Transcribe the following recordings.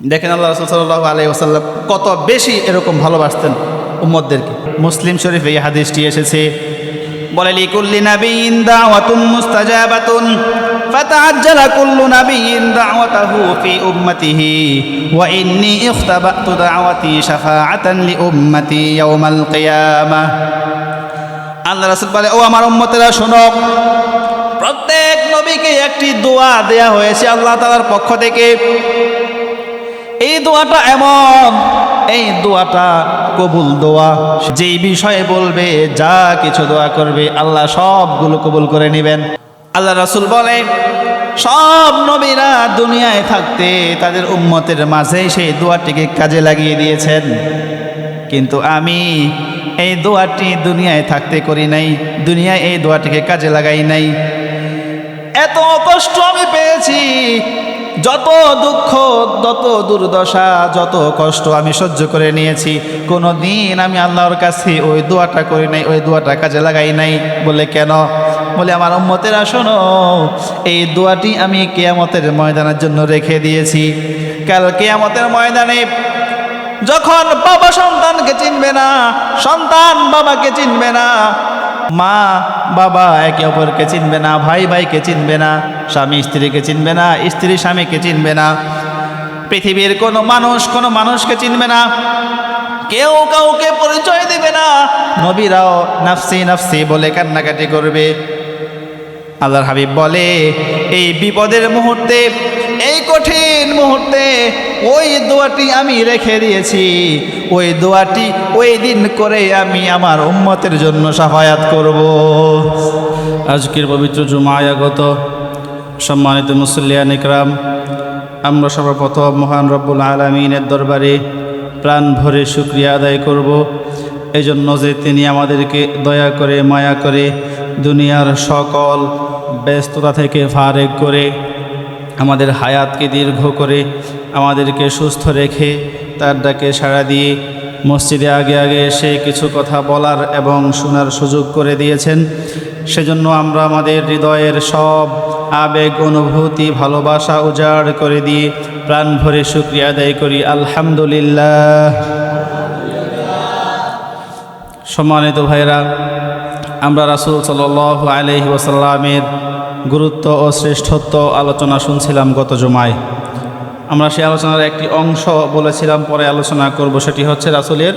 দেখেন আল্লাহ রসুল সাল্লাহ আলাই ওসাল্লাম কত বেশি এরকম ভালোবাসতেন উম্মদদেরকে মুসলিম শরীফ এই হাদিসটি এসেছে বলে লিকুল্লি নাবিয়িন দাওয়াতুন মুস্তাজাবাতুন فتعجل كل نبي دعوته في أمته وإني اختبأت دعوتي شفاعة لأمتي يوم القيامة আল্লাহ রাসূল বলে ও আমার উম্মতেরা শোনো প্রত্যেক নবীকে একটি দোয়া দেয়া হয়েছে আল্লাহ তাআলার পক্ষ থেকে এই দোয়াটা এমন, এই দোয়াটা কবুল দোয়া। যেই বিষয়ে বলবে, যা কিছু দোয়া করবে, আল্লাহ সবগুলো কবুল করে নেবেন। আল্লাহ রাসূল বলে, সব নবীরা দুনিয়ায় থাকতে তাদের উম্মতের মাঝে সেই দোয়াটিকে কাজে লাগিয়ে দিয়েছেন। কিন্তু আমি এই দোয়াটি দুনিয়ায় থাকতে করি নাই, দুনিয়ায় এই দোয়াটিকে কাজে লাগাই নাই। এত কষ্ট আমি পেয়েছি যত দুঃখ যত দুর্দশা, যত কষ্ট আমি সহ্য করে নিয়েছি কোনো দিন আমি আল্লাহর কাছে ওই দোয়াটা করি নাই, ওই দোয়াটা কাজে লাগাই নাই। বলে কেন? বলে আমার উম্মতেরা, শোনো, এই দোয়াটি আমি কেয়ামতের ময়দানের জন্য রেখে দিয়েছি। কাল কেয়ামতের ময়দানে যখন বাবা সন্তানকে চিনবে না, সন্তান বাবাকে চিনবে না মা, বাবা একে অপরকে চিনবে না, ভাই ভাইকে চিনবে না, স্বামী স্ত্রীকে চিনবে না, স্ত্রী স্বামীকে চিনবে না। পৃথিবীর কোনো মানুষ কোনো মানুষকে চিনবে না, কেউ কাউকে পরিচয় দেবে না। নবীরাও নাফসি নাফসি বলে কান্নাকাটি করবে। আল্লাহর হাবিব বলে, এই বিপদের মুহূর্তে কঠিন মুহূর্তে ওই দোয়াটি আমি রেখে দিয়েছি। ওই দোয়াটি ওই দিন করে আমি আমার উম্মতের জন্য সাফায়াত করব। আজকের পবিত্র জুমায়াগত সম্মানিত মুসল্লিয়ান ইকরাম আমরা সর্বপ্রথম মহান রব্বুল আলমিনের দরবারে প্রাণ ভরে শুক্রিয়া আদায় করব। এই জন্য যে তিনি আমাদেরকে দয়া করে, মায়া করে দুনিয়ার সকল ব্যস্ততা থেকে ফারেক করে আমাদের হায়াতকে দীর্ঘ করে আমাদেরকে সুস্থ রেখে তার ডাকে সাড়া দিয়ে মসজিদে আগে আগে এসে কিছু কথা বলার এবং শোনার সুযোগ করে দিয়েছেন। সেজন্য আমরা আমাদের হৃদয়ের সব আবেগ, অনুভূতি, ভালোবাসা উজাড় করে দিয়ে প্রাণ ভরে শুক্রিয়া আদায় করি। আলহামদুলিল্লাহ। সম্মানিত ভাইরা আমরা রাসুল সাল আলহি ওসাল্লামের গুরুত্ব ও শ্রেষ্ঠত্ব আলোচনা শুনছিলাম গত জমায়। আমরা সেই আলোচনার একটি অংশ বলেছিলাম, পরে আলোচনা করব, সেটি হচ্ছে রাসুলের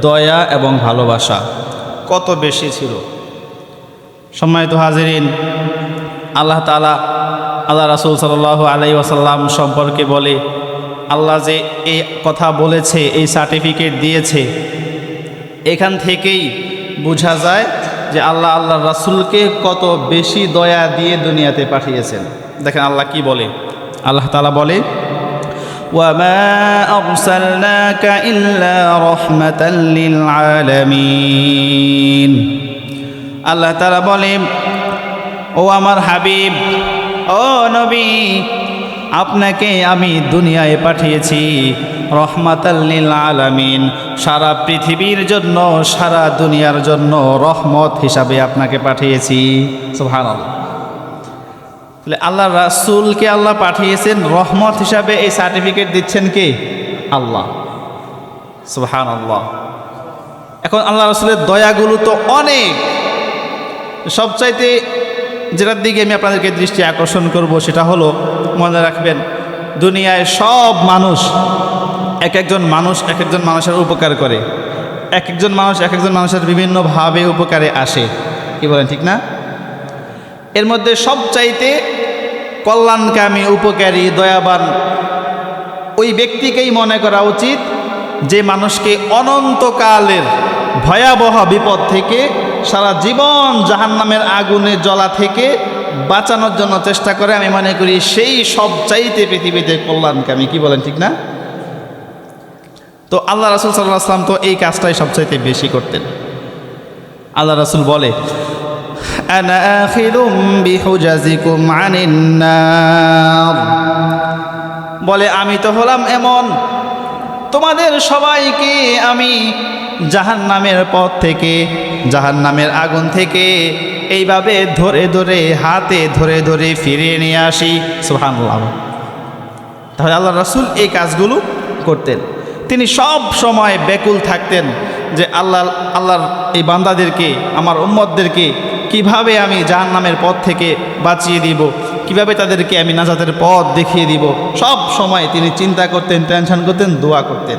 দয়া এবং ভালোবাসা। কত বেশি ছিল। সম্মানিত হাজিরিন, আল্লাহ তালা আল্লাহ রাসুল সাল আলাই ওসাল্লাম সম্পর্কে বলে, আল্লাহ যে এই কথা বলেছে, এই সার্টিফিকেট দিয়েছে, এখান থেকেই বোঝা যায় যে আল্লাহ আল্লাহ রাসুলকে কত বেশি দয়া দিয়ে দুনিয়াতে পাঠিয়েছেন দেখেন আল্লাহ কি বলে আল্লাহ তালা বলে وما أرسلناك إلا رحمة للعالمين আল্লাহ তালা বলে ও আমার হাবিব ও নবী আপনাকে আমি দুনিয়ায় পাঠিয়েছি। রহমাতাল্লিল আলামিন। সারা পৃথিবীর জন্য, সারা দুনিয়ার জন্য রহমত হিসাবে আপনাকে পাঠিয়েছি। সুহান তাহলে আল্লাহ রাসুলকে আল্লাহ পাঠিয়েছেন, রহমত হিসাবে এই সার্টিফিকেট দিচ্ছেন কে? আল্লাহ। সুহান আল্লাহ এখন আল্লাহ রসুলের দয়াগুলো তো অনেক। সবচাইতে যেটার দিকে আমি আপনাদেরকে দৃষ্টি আকর্ষণ করব সেটা হলো, মনে রাখবেন, দুনিয়ায় সব মানুষ এক একজন মানুষ এক একজন মানুষের উপকার করে। এক একজন মানুষ এক একজন মানুষের বিভিন্নভাবে উপকারে আসে। কি বলেন, ঠিক না? এর মধ্যে সবচাইতে কল্যাণকামী, উপকারী, দয়াবান ওই ব্যক্তিকেই মনে করা উচিত যে মানুষকে অনন্তকালের ভয়াবহ বিপদ থেকে সারা জীবন জাহান্নামের আগুনে জ্বলা থেকে বাঁচানোর জন্য চেষ্টা করে, আমি মনে করি সেই সব চাইতে পৃথিবীতে কল্যাণকামী কি বলেন ঠিক না? তো আল্লাহ রাসুল সাল্লাহ আসলাম তো এই কাজটাই সবচাইতে বেশি করতেন। আল্লাহ রাসুল বলে বলে, আমি তো হলাম এমন। তোমাদের সবাইকে আমি জাহান নামের পথ থেকে জাহান নামের আগুন থেকে এইভাবে ধরে ধরে, হাতে ধরে ধরে ফিরিয়ে নিয়ে আসি। সুহানুল্লাহ তাহলে আল্লাহ রাসুল এই কাজগুলো করতেন। তিনি সব সময় ব্যাকুল থাকতেন যে আল্লাহ, আল্লাহর এই বান্দাদেরকে, আমার উম্মতদেরকে কীভাবে আমি জাহান নামের পথ থেকে বাঁচিয়ে দিব, কীভাবে তাদেরকে আমি নাজাতের পথ দেখিয়ে দিব, সব সময় তিনি চিন্তা করতেন, টেনশন করতেন, দোয়া করতেন।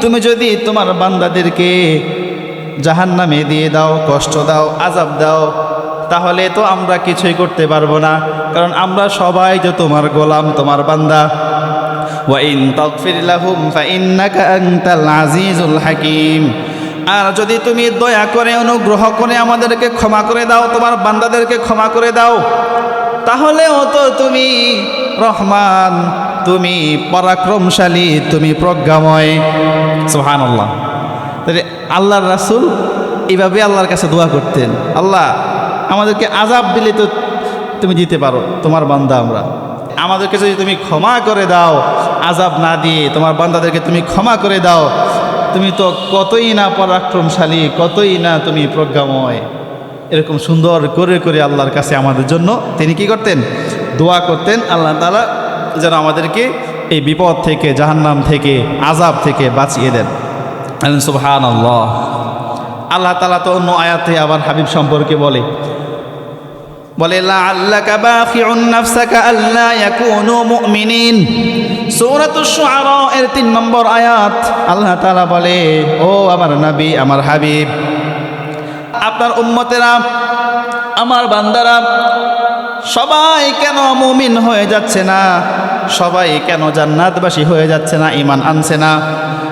তুমি যদি তোমার বান্দাদেরকে জাহান্নামে দিয়ে দাও, কষ্ট দাও আজাব দাও, তাহলে তো আমরা কিছুই করতে পারব না। কারণ আমরা সবাই তো তোমার গোলাম, তোমার বান্দা। হাকিম। আর যদি তুমি দয়া করে, অনুগ্রহ করে আমাদেরকে ক্ষমা করে দাও, তোমার বান্দাদেরকে ক্ষমা করে দাও, তাহলেও তো তুমি রহমান। তুমি পরাক্রমশালী, তুমি প্রজ্ঞাময়। সোহান আল্লাহ তাহলে আল্লাহর রাসুল এইভাবে আল্লাহর কাছে দোয়া করতেন। আল্লাহ, আমাদেরকে আজাব দিলে তো তুমি দিতে পারো, তোমার বান্দা আমরা। আমাদেরকে যদি তুমি ক্ষমা করে দাও আজাব না দিয়ে তোমার বান্দাদেরকে তুমি ক্ষমা করে দাও, তুমি তো কতই না পরাক্রমশালী, কতই না তুমি প্রজ্ঞাময়। এরকম সুন্দর করে করে আল্লাহর কাছে আমাদের জন্য তিনি কি করতেন? দোয়া করতেন, আল্লাহ তালা যেন আমাদেরকে এই বিপদ থেকে, জাহান্নাম থেকে আজাব থেকে বাঁচিয়ে দেন। সুবহান আল্লাহ আল্লাহ তালা তো অন্য আয়াতে আবার হাবিব সম্পর্কে বলে। বলে এর 3 নম্বর আয়াত, আল্লাহ বলে, ও আমার নবী, আমার হাবিব, আপনার উম্মতেরা, আমার বান্দারা সবাই কেন মুমিন হয়ে যাচ্ছে না? সবাই কেন জান্নাতবাসী হয়ে যাচ্ছে না? ইমান আনছে না?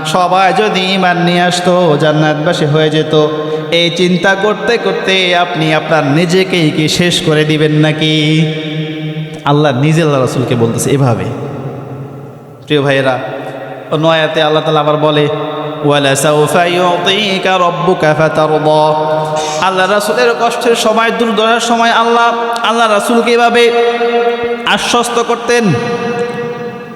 সবাই যদি ইমান নিয়ে আসতো, জান্নাতবাসী হয়ে যেত। এই চিন্তা করতে করতে আপনি আপনার নিজেকেই কি শেষ করে দিবেন নাকি? আল্লাহ নিজে আল্লাহ রসুলকে বলতেছে এভাবে। প্রিয় ভাইয়েরা, অন্য আয়াতে আল্লাহ তালা আবার বলে وَلَسَوْفَ يُعْطِيكَ رَبُّكَ فَتَرْضَى আল্লাহ রাসূলের কষ্টের সময় দুর্দশার সময় আল্লাহ আল্লাহ রাসূলকে এভাবে আশ্বস্ত করতেন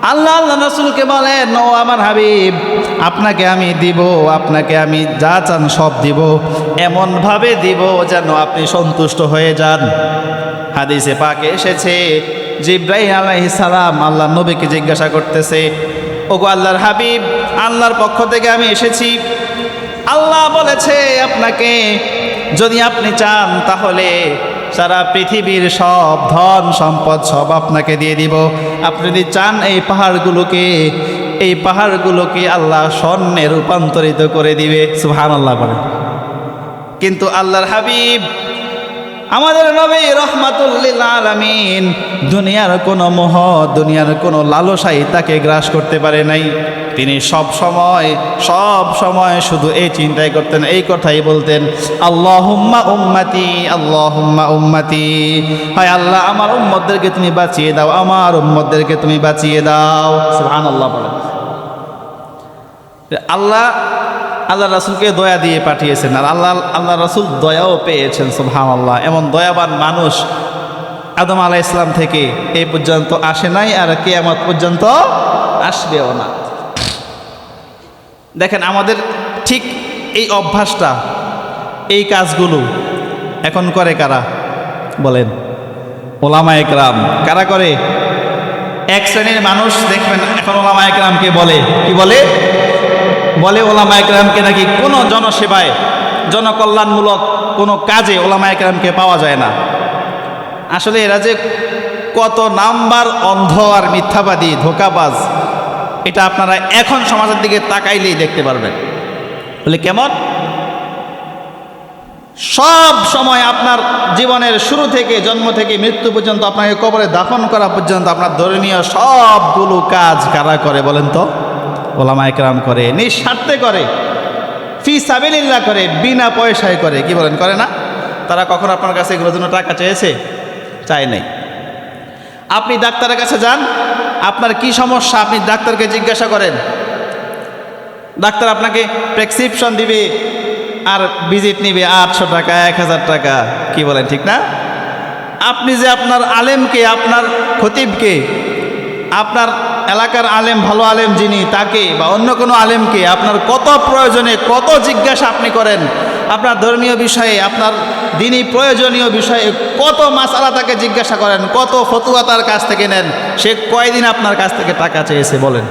আল্লাহ আল্লাহ রাসূলকে বলেন ও আমার হাবিব আপনাকে আমি দিব আপনাকে আমি যা চান সব দিব এমনভাবে দিব যেন আপনি সন্তুষ্ট হয়ে যান হাদিসে পাকে এসেছে জিব্রাহিম আলাইহিস সালাম আল্লাহ নবীকে জিজ্ঞাসা করতেছে ওগো আল্লাহর হাবিব আল্লাহর পক্ষ থেকে আমি এসেছি। আল্লাহ বলেছে আপনাকে, যদি আপনি চান তাহলে সারা পৃথিবীর সব ধন সম্পদ সব আপনাকে দিয়ে দিব। আপনি যদি চান এই পাহাড়গুলোকে এই পাহাড়গুলোকে আল্লাহ স্বর্ণে রূপান্তরিত করে দিবে। সুহান আল্লাহ বলেন। কিন্তু আল্লাহর হাবিব আমাদের নবী রহমাতুল্লিল আলামিন, দুনিয়ার কোনো মোহ দুনিয়ার কোনো লালসাই তাকে গ্রাস করতে পারে নাই। তিনি সব সময় সব সময় শুধু এই চিন্তাই করতেন, এই কথাই বলতেন, আল্লাহুম্মা উম্মাতি আল্লাহুম্মা উম্মাতি। হয় আল্লাহ, আমার উম্মতদেরকে তুমি বাঁচিয়ে দাও, আমার উম্মতদেরকে তুমি বাঁচিয়ে দাও। সুবহানাল্লাহ বলেন। আল্লাহ আল্লাহ রাসুলকে দয়া দিয়ে পাঠিয়েছেন আর আল্লাহ আল্লাহ রাসুল দয়াও পেয়েছেন সুবহান আল্লাহ এমন দয়াবান মানুষ আদম আলাহ ইসলাম থেকে এই পর্যন্ত আসে নাই আর কেয়ামত পর্যন্ত আসবেও না। দেখেন, আমাদের ঠিক এই অভ্যাসটা, এই কাজগুলো এখন করে কারা? বলেন, ওলামা একরাম। কারা করে? এক শ্রেণির মানুষ দেখবেন, এখন ওলামা একরামকে বলে, কি বলে? বলে ওলামা একরামকে নাকি কোনো জনসেবায়, জনকল্যাণমূলক কোনো কাজে ওলামা একরামকে পাওয়া যায় না। আসলে এরা যে কত নাম্বার অন্ধ আর মিথ্যাবাদী, ধোকাবাজ, এটা আপনারা এখন সমাজের দিকে তাকাইলেই দেখতে পারবেন। বলে কেমন? সব সময় আপনার জীবনের শুরু থেকে জন্ম থেকে মৃত্যু পর্যন্ত আপনাকে কবরে দাফন করা পর্যন্ত আপনার ধর্মীয় সবগুলো কাজ কারা করে বলেন তো? ওলামা একরাম করে, নিঃস্বার্থে করে, ফি সাবিল্লা করে, বিনা পয়সায় করে, কি বলেন, করে না? তারা কখন আপনার কাছে এগুলোর জন্য টাকা চেয়েছে? চায় নাই। আপনি ডাক্তারের কাছে যান, আপনার কি সমস্যা, আপনি ডাক্তারকে জিজ্ঞাসা করেন। ডাক্তার আপনাকে প্রেসক্রিপশন দিবে, আর ভিজিট নিবে, আটশো টাকা, এক হাজার টাকা, কি বলেন, ঠিক না? আপনি যে আপনার আলেমকে, আপনার খতিবকে, আপনার এলাকার আলেম, ভালো আলেম যিনি, তাকে বা অন্য কোনো আলেমকে আপনার কত প্রয়োজনে কত জিজ্ঞাসা আপনি করেন, আপনার ধর্মীয় বিষয়ে, আপনার দিনই প্রয়োজনীয় বিষয়ে কত মাসালা তাকে জিজ্ঞাসা করেন, কত ফতুয়া তার কাছ থেকে নেন, সে কয়দিন আপনার কাছ থেকে টাকা চেয়েছে বলেন।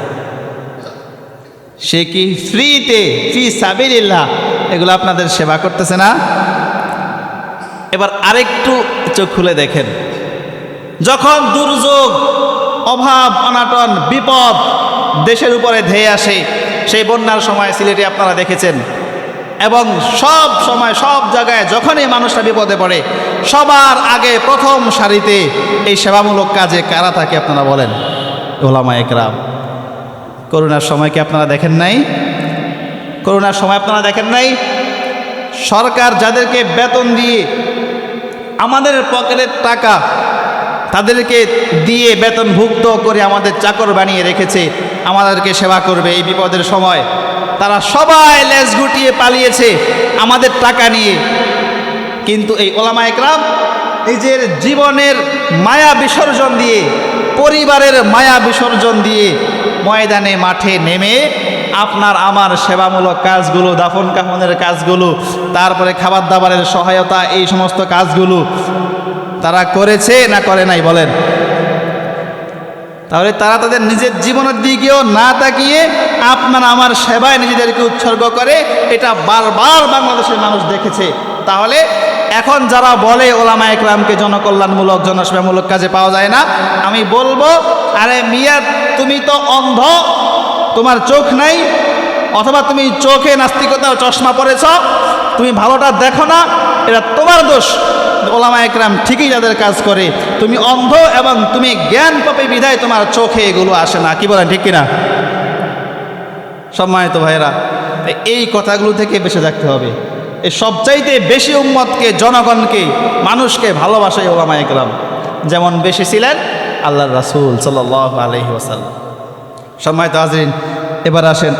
সে কি ফ্রিতে, ফি সাবিল্লাহ এগুলো আপনাদের সেবা করতেছে না? এবার আরেকটু চোখ খুলে দেখেন। যখন দুর্যোগ অভাব, অনাটন, বিপদ দেশের উপরে ধেয়ে আসে। সেই বন্যার সময় সিলেটে আপনারা দেখেছেন। এবং সব সময়, সব জায়গায় যখনই মানুষরা বিপদে পড়ে, সবার আগে প্রথম সারিতে এই সেবামূলক কাজে কারা থাকে আপনারা বলেন? ওলামা একরাম। করোনার সময় কি আপনারা দেখেন নাই? করোনার সময় আপনারা দেখেন নাই? সরকার যাদেরকে বেতন দিয়ে আমাদের পকেটের টাকা তাদেরকে দিয়ে বেতনভুক্ত করে আমাদের চাকর বানিয়ে রেখেছে, আমাদেরকে সেবা করবে এই বিপদের সময়। তারা সবাই লেজ গুটিয়ে পালিয়েছে আমাদের টাকা নিয়ে। কিন্তু এই ওলামা একরাম নিজের জীবনের মায়া বিসর্জন দিয়ে, পরিবারের মায়া বিসর্জন দিয়ে ময়দানে, মাঠে নেমে আপনার, আমার সেবামূলক কাজগুলো, দাফন কাফনের কাজগুলো, তারপরে খাবার দাবারের সহায়তা, এই সমস্ত কাজগুলো তারা করেছে না করে নাই, বলেন। তাহলে তারা তাদের নিজের জীবনের দিকেও না তাকিয়ে আপনার আমার সেবায় নিজেদেরকে উৎসর্গ করে, এটা বারবার বাংলাদেশের মানুষ দেখেছে। তাহলে এখন যারা বলে ওলামা একরামকে জনকল্যাণমূলক, জনসেবামূলক কাজে পাওয়া যায় না, আমি বলব, আরে মিয়া, তুমি তো অন্ধ, তোমার চোখ নাই, অথবা তুমি চোখে নাস্তিকতার চশমা পরেছ, তুমি ভালোটা দেখো না, এটা তোমার দোষ। ওলামা একরাম ঠিকই যাদের কাজ করে, তুমি অন্ধ এবং তুমি জ্ঞান পাবে বিধায় তোমার চোখে এগুলো আসে না। কি বলেন, ঠিক কিনা? সম্মানিত ভাইরা এই কথাগুলো থেকে বেঁচে থাকতে হবে। এই সবচাইতে বেশি উম্মতকে, জনগণকে, মানুষকে ভালোবাসে ওলামা একরাম। যেমন বেশি ছিলেন আল্লাহ রাসুল সাল্লাহ আলহি ওসাল্লাম সম্মানিত হাজরিন, এবার আসেন।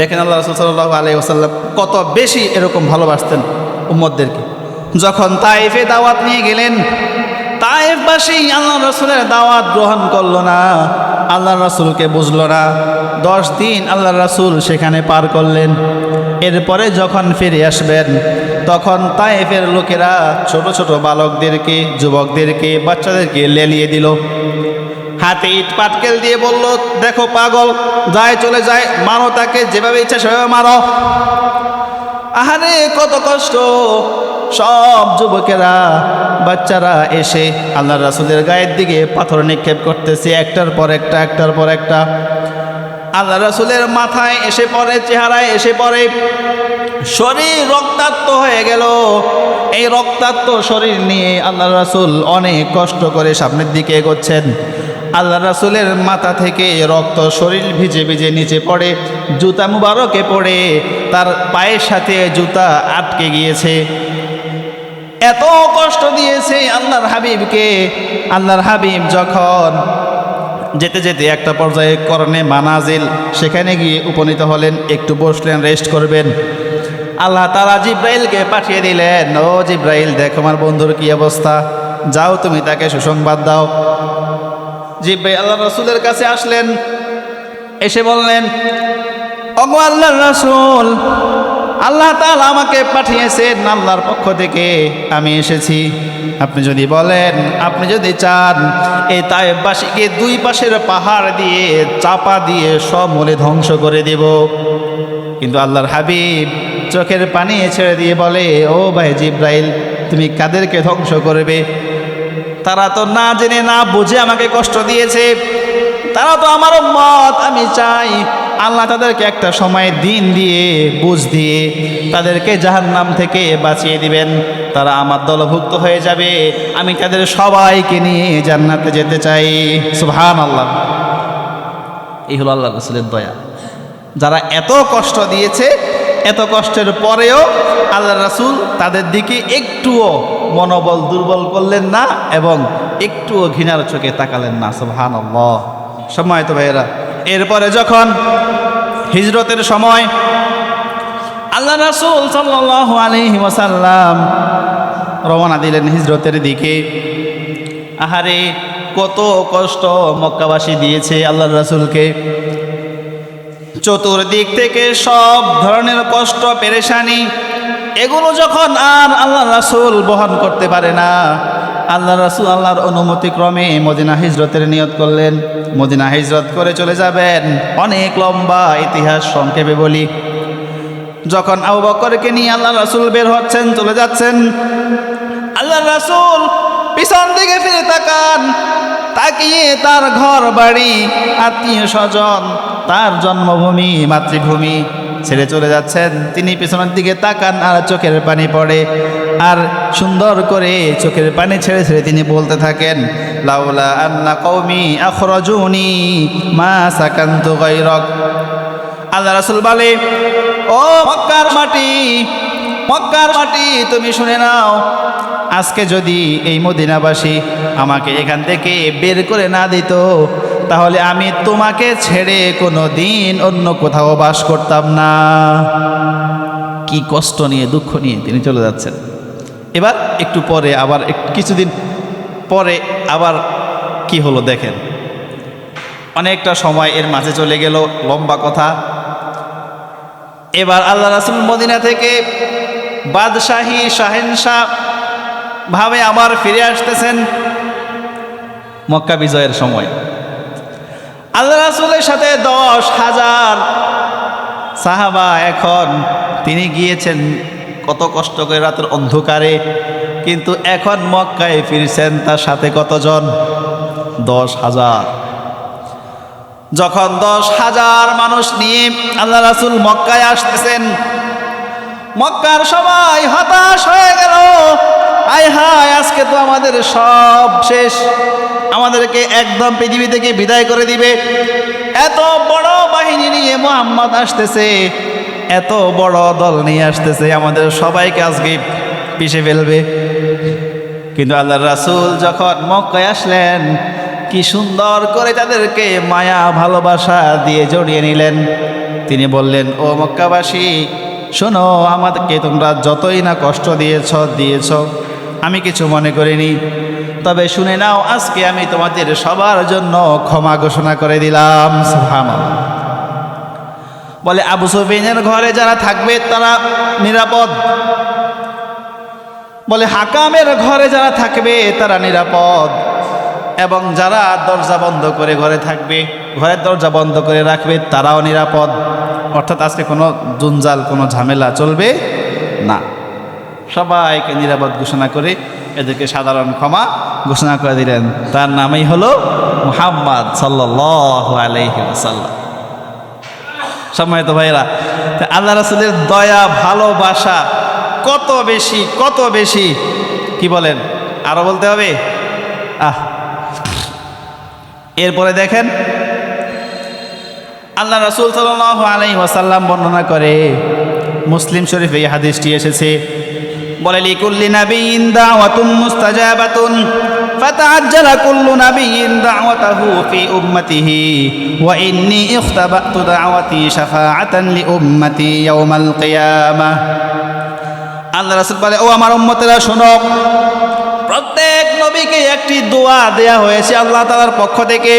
দেখেন আল্লাহ রসুল সাল্লাহ আলহি ওসাল্লাম কত বেশি এরকম ভালোবাসতেন উম্মতদেরকে। যখন তাইফে দাওয়াত নিয়ে গেলেন তাইফবাসী আল্লাহ রসুলের দাওয়াত গ্রহণ করল না। আল্লাহ রসুলকে বুঝলো না। দশ দিন আল্লাহ রসুল সেখানে পার করলেন। এরপরে যখন ফিরে আসবেন, তখন তাইফের লোকেরা ছোট ছোট বালকদেরকে, যুবকদেরকে, বাচ্চাদেরকে লেলিয়ে দিল। হাতে ইট পাটকেল দিয়ে বলল, দেখো পাগল, যায় চলে যায়, মারো তাকে, যেভাবে ইচ্ছা সেভাবে মারো। আহারে, কত কষ্ট! সব যুবকেরা, বাচ্চারা এসে আল্লাহ রাসুলের গায়ের দিকে পাথর নিক্ষেপ করতেছে, একটার পর একটা, একটার পর একটা। আল্লাহ রাসুলের মাথায় এসে পড়ে, চেহারায় এসে পড়ে, শরীর রক্তাক্ত হয়ে গেল। এই রক্তাক্ত শরীর নিয়ে আল্লাহ রাসুল অনেক কষ্ট করে সামনের দিকে এগোচ্ছেন। আল্লাহ রাসুলের মাথা থেকে রক্ত শরীর ভিজে ভিজে নিচে পড়ে, জুতা মুবারকে পড়ে তার পায়ের সাথে জুতা আটকে গিয়েছে। এত কষ্ট দিয়েছে আল্লাহর হাবিবকে। আল্লাহর হাবিব যখন যেতে যেতে একটা পর্যায়ে করণে মানাজিল, সেখানে গিয়ে উপনীত হলেন, একটু বসলেন রেস্ট করবেন। আল্লাহ তারা জিব্রাইলকে পাঠিয়ে দিলেন, ও জিব্রাইল, দেখো আমার বন্ধুর কি অবস্থা। যাও তুমি তাকে সুসংবাদ দাও। জিব্রাইল আল্লাহ রসুলের কাছে আসলেন, এসে বললেন অগো আল্লাহ রসুল আল্লাহ তাআলা আমাকে পাঠিয়েছেন আল্লাহর পক্ষ থেকে। আমি এসেছি। আপনি যদি বলেন, আপনি যদি চান, এই তাইবাসীকে দুই পাশের পাহাড় দিয়ে চাপা দিয়ে সব মূলে ধ্বংস করে দেব। কিন্তু আল্লাহর হাবিব চোখের পানি ছেড়ে দিয়ে বলে, ও ভাই জিব্রাইল, তুমি কাদেরকে ধ্বংস করবে? তারা তো না জেনে, না বুঝে আমাকে কষ্ট দিয়েছে। তারা তো আমার মত আমি চাই আল্লাহ তাদেরকে একটা সময় দিন দিয়ে, বুঝ দিয়ে তাদেরকে জাহান্নাম থেকে বাঁচিয়ে দিবেন। তারা আমার দলভুক্ত হয়ে যাবে। আমি তাদের সবাইকে নিয়ে জান্নাতে যেতে চাই। সুহান আল্লাহ এই হলো আল্লাহ রসুলের দয়া। যারা এত কষ্ট দিয়েছে, এত কষ্টের পরেও আল্লাহ রাসুল তাদের দিকে একটুও মনোবল দুর্বল করলেন না এবং একটুও ঘৃণার চোখে তাকালেন না। সুবহান সময় তো ভাইয়েরা এরপরে যখন হিজরতের সময় আল্লাহ রাসুল সাল্লাহ ওসাল্লাম রওনা দিলেন হিজরতের দিকে, আহারে কত কষ্ট মক্কাবাসী দিয়েছে আল্লাহ রাসুলকে। চতুর্দিক থেকে সব ধরনের কষ্ট, পেরেশানি, এগুলো যখন আর আল্লাহ রাসুল বহন করতে পারে না আল্লাহ রাসুল আল্লাহর অনুমতি ক্রমে মদিনা হিজরতের নিয়ত করলেন। মদিনা হিজরত করে চলে যাবেন। অনেক লম্বা ইতিহাস সংক্ষেপে বলি। যখন আবু বকরকে নিয়ে আল্লাহ রাসুল বের হচ্ছেন, চলে যাচ্ছেন, আল্লাহ রাসুল পিছন দিকে ফিরে তাকান। তাকিয়ে তার ঘর বাড়ি, আত্মীয় স্বজন, তার জন্মভূমি, মাতৃভূমি ছেড়ে চলে যাচ্ছেন। তিনি পিছনের দিকে তাকান আর চোখের পানি পড়ে। আর সুন্দর করে চোখের পানি ছেড়ে ছেড়ে তিনি বলতে থাকেন, লাউলা আন্না কৌমি আখরজুনি মা সাকান্ত গৈরক আল্লাহ রাসুল বলে, ও মক্কার মাটি মক্কার মাটি তুমি শুনে নাও, আজকে যদি এই মদিনাবাসী আমাকে এখান থেকে বের করে না দিত, তাহলে আমি তোমাকে ছেড়ে কোনো দিন অন্য কোথাও বাস করতাম না। কি কষ্ট নিয়ে, দুঃখ নিয়ে তিনি চলে যাচ্ছেন। এবার একটু পরে, আবার কিছুদিন পরে আবার কি হলো দেখেন। অনেকটা সময় এর মাঝে চলে গেল, লম্বা কথা। এবার আল্লাহ রাসুল মদিনা থেকে বাদশাহী শাহেনশাহ ভাবে আবার ফিরে আসতেছেন মক্কা বিজয়ের সময়। আল্লাহ রাসুলের সাথে দশ হাজার সাহাবা এখন তিনি গিয়েছেন কত কষ্ট করে রাতের অন্ধকারে, কিন্তু এখন মক্কায় ফিরছেন তার সাথে কতজন? দশ হাজার। যখন দশ হাজার মানুষ নিয়ে আল্লাহ রাসুল মক্কায় আসতেছেন, মক্কার সবাই হতাশ হয়ে গেল। আয় হায়, আজকে তো আমাদের সব শেষ। আমাদেরকে একদম পৃথিবী থেকে বিদায় করে দিবে। এত বড় বাহিনী নিয়ে মোহাম্মদ আসতেছে। এত বড় দল নিয়ে আসতেছে, আমাদের সবাইকে আজকে পিষে ফেলবে। কিন্তু আল্লাহ রাসুল যখন মক্কায় আসলেন, কি সুন্দর করে তাদেরকে মায়া, ভালোবাসা দিয়ে জড়িয়ে নিলেন। তিনি বললেন, ও মক্কাবাসী, শোনো, আমাদেরকে তোমরা যতই না কষ্ট দিয়েছ দিয়েছ, আমি কিছু মনে করিনি। তবে শুনে নাও, আজকে আমি তোমাদের সবার জন্য ক্ষমা ঘোষণা করে দিলাম। সুবহানাল্লাহ। বলে আবু সুফিনের ঘরে যারা থাকবে তারা নিরাপদ। বলে হাকামের ঘরে যারা থাকবে তারা নিরাপদ। এবং যারা দরজা বন্ধ করে ঘরে থাকবে, ঘরের দরজা বন্ধ করে রাখবে, তারাও নিরাপদ। অর্থাৎ আজকে কোনো জঞ্জাল কোনো ঝামেলা চলবে না। সবাইকে নিরাপদ ঘোষণা করে এদেরকে সাধারণ ক্ষমা ঘোষণা করে দিলেন। তার নামই হলো মুহাম্মদ সাল্লাহ আলহি আসাল্লাম সম্মানিত ভাইরা আল্লাহ রাসুলের দয়া, ভালোবাসা কত বেশি কত বেশি? কি বলেন? আরও বলতে হবে? আহ। এরপরে দেখেন, আল্লাহ রাসুল সাল আলাই ওয়াসাল্লাম বর্ণনা করে, মুসলিম শরীফ এই হাদিসটি এসেছে বলে লিকুল্লি নাবিয়িন দাওয়াতুন মুস্তাজাবাতুন فتعجل كل نبي دعوته في أمته وإني اختبأت دعوتي شفاعة لأمتي يوم القيامة আল্লাহ রাসুল বলে ও আমার উম্মতেরা শোনো প্রত্যেক নবীকে একটি দোয়া দেয়া হয়েছে আল্লাহ তালার পক্ষ থেকে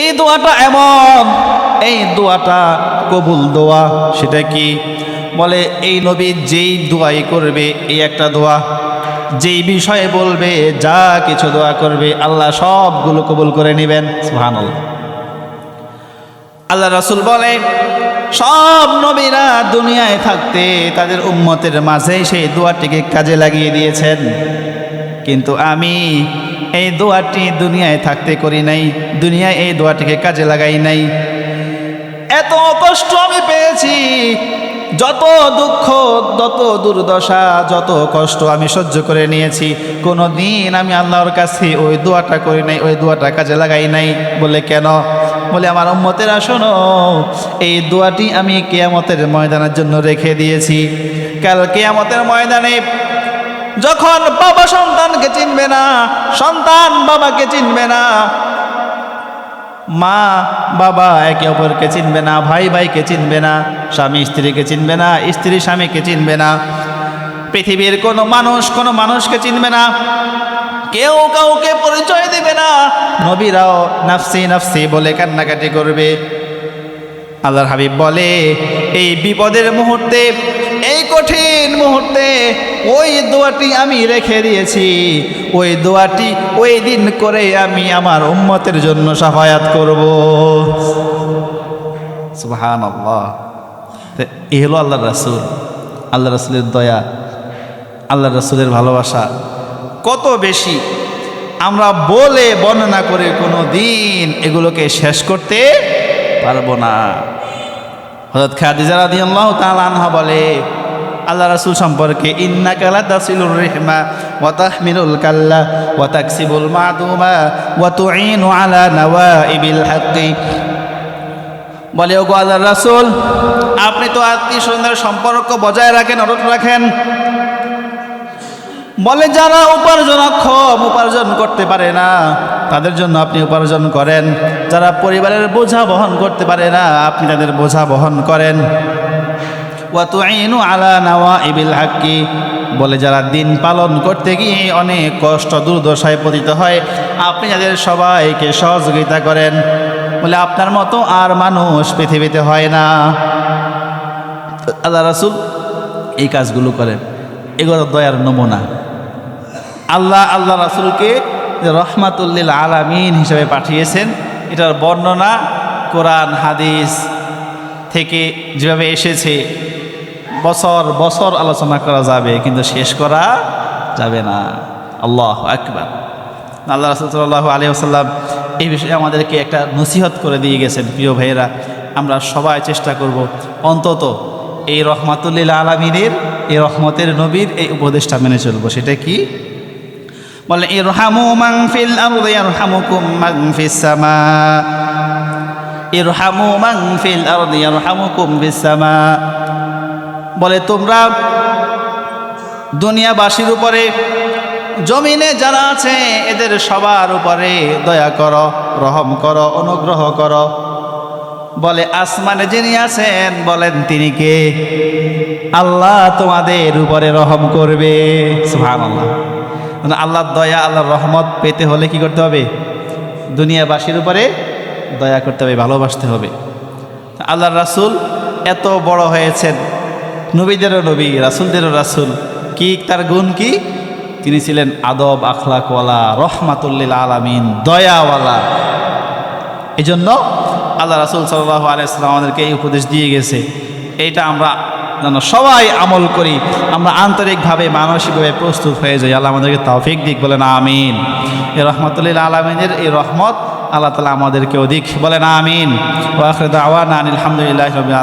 এই দোয়াটা এমন এই দোয়াটা কবুল দোয়া সেটা কি বলে, এই নবী যেই দোয়াই করবে, এই একটা দোয়া। যেই বিষয়ে বলবে, যা কিছু দোয়া করবে, আল্লাহ সবগুলো কবুল করে নেবেন। সুবহানাল্লাহ। আল্লাহ রসুল বলে, সব নবীরা দুনিয়ায় থাকতে তাদের উম্মতের মাঝে সেই দোয়াটিকে কাজে লাগিয়ে দিয়েছেন। কিন্তু আমি এই দোয়াটি দুনিয়ায় থাকতে করি নাই, দুনিয়ায় এই দোয়াটিকে কাজে লাগাই নাই। এত কষ্ট আমি পেয়েছি যত দুঃখ যত দুর্দশা, যত কষ্ট আমি সহ্য করে নিয়েছি কোনো দিন আমি আল্লাহর কাছে ওই দোয়াটা করি নাই, ওই দোয়াটা কাজে লাগাই নাই। বলে কেন? বলে, আমার উম্মতেরা, শোনো, এই দোয়াটি আমি কেয়ামতের ময়দানের জন্য রেখে দিয়েছি। কাল কেয়ামতের ময়দানে যখন বাবা সন্তানকে চিনবে না, সন্তান বাবাকে চিনবে না মা বাবা একে অপরকে চিনবে না, ভাই ভাইকে চিনবে না, স্বামী স্ত্রীকে চিনবে না, স্ত্রী স্বামীকে চিনবে না। পৃথিবীর কোনো মানুষ কোনো মানুষকে চিনবে না, কেউ কাউকে পরিচয় দেবে না। নবীরাও নাফসি নাফসি বলে কান্নাকাটি করবে। আল্লাহর হাবিব বলে, এই বিপদের মুহূর্তে এই কঠিন মুহূর্তে ওই দোয়াটি আমি রেখে দিয়েছি। ওই দোয়াটি ওই দিন করে আমি আমার উম্মতের জন্য সাফায়াত করব। সুবহান আল্লাহ এ হলো আল্লাহ রাসুল। আল্লাহ রাসুলের দয়া আল্লাহ রাসুলের ভালোবাসা। কত বেশি আমরা বলে বর্ণনা করে কোনো দিন এগুলোকে শেষ করতে পারব না। হজরত খাদিজা রাদিয়াল্লাহু তাআলা আনহা বলে, আল্লাহ রাসূল সম্পর্কে ইন্না কালা তাসিলুর রিহমা ওয়া তাহমিলুল কাল্লা ওয়া তাকসিবুল মাদুমা ওয়া তুঈনু আলা নাওয়াইবিল হাক্কি। বলে, ওগো আল্লাহ রাসূল, আপনি তো আত্মীয় স্বজনের সম্পর্ক বজায় রাখেন অটুট রাখেন? বলে, যারা উপার্জনক্ষম উপার্জন করতে পারে না। তাদের জন্য আপনি উপার্জন করেন। যারা পরিবারের বোঝা বহন করতে পারে না, আপনি তাদের বোঝা বহন করেন। আলা নাওয়া ইবিল বলে যারা দিন পালন করতে গিয়ে অনেক কষ্ট, দুর্দশায় পতিত হয়, আপনি যাদের সবাইকে সহযোগিতা করেন। বলে আপনার মতো আর মানুষ পৃথিবীতে হয় না। আল্লাহ রাসুল এই কাজগুলো করেন। এগুলো দয়ার নমুনা। আল্লাহ আল্লাহ রাসুলকে রহমাতুল্লিল আলামিন হিসেবে পাঠিয়েছেন, এটার বর্ণনা কোরআন, হাদিস থেকে যেভাবে এসেছে, বছর বছর আলোচনা করা যাবে, কিন্তু শেষ করা যাবে না। আল্লাহ আকবার। আল্লাহ রসুল্লাহ আলী আসাল্লাম এই বিষয়ে আমাদেরকে একটা নসিহত করে দিয়ে গেছেন, প্রিয় ভাইয়েরা, আমরা সবাই চেষ্টা করব অন্তত এই রহমাতুল্লিল আলমিনের, এই রহমতের নবীর এই উপদেশটা মেনে চলবো। সেটা কি? বলে, ইরহামু মান ফিল আরদি, ইয়ারহামুকুম মান ফিস সামা। ইরহামু মান ফিল আরদি, ইয়ারহামুকুম ফিস সামা। বলে, তোমরা দুনিয়াবাসীর উপরে, জমিনে যারা আছে, এদের সবার উপরে দয়া করো, রহম করো, অনুগ্রহ করো। বলে, আসমানে যিনি আছেন, বলেন তিনি কে? আল্লাহ তোমাদের উপরে রহম করবে। সুবহানাল্লাহ। আল্লাহর দয়া, আল্লাহর রহমত পেতে হলে কি করতে হবে? দুনিয়াবাসীর উপরে দয়া করতে হবে, ভালোবাসতে হবে। আল্লাহর রাসুল এত বড় হয়েছেন। নবীদেরও নবী, রাসুলদেরও রাসুল। কি তার গুণ কি? তিনি ছিলেন আদব, আখলাকওয়ালা, রহমাতুল্লিল আলামিন, দয়াওয়ালা। এই জন্য আল্লাহ রাসুল সাল্লাহ আলাইসলাম আমাদেরকে এই উপদেশ দিয়ে গেছে। এইটা আমরা যেন সবাই আমল করি। আমরা আন্তরিকভাবে, মানসিকভাবে প্রস্তুত হয়ে যাই। আল্লাহ আমাদেরকে তৌফিক দিক, বলেন আমিন। এ রহমতুল্লিল আলমিনের এই রহমত আল্লাহ তালা আমাদেরকে অধিক, বলেন আমিন। ওয়াখরে দাওয়ান আলহামদুলিল্লাহ আলমিন।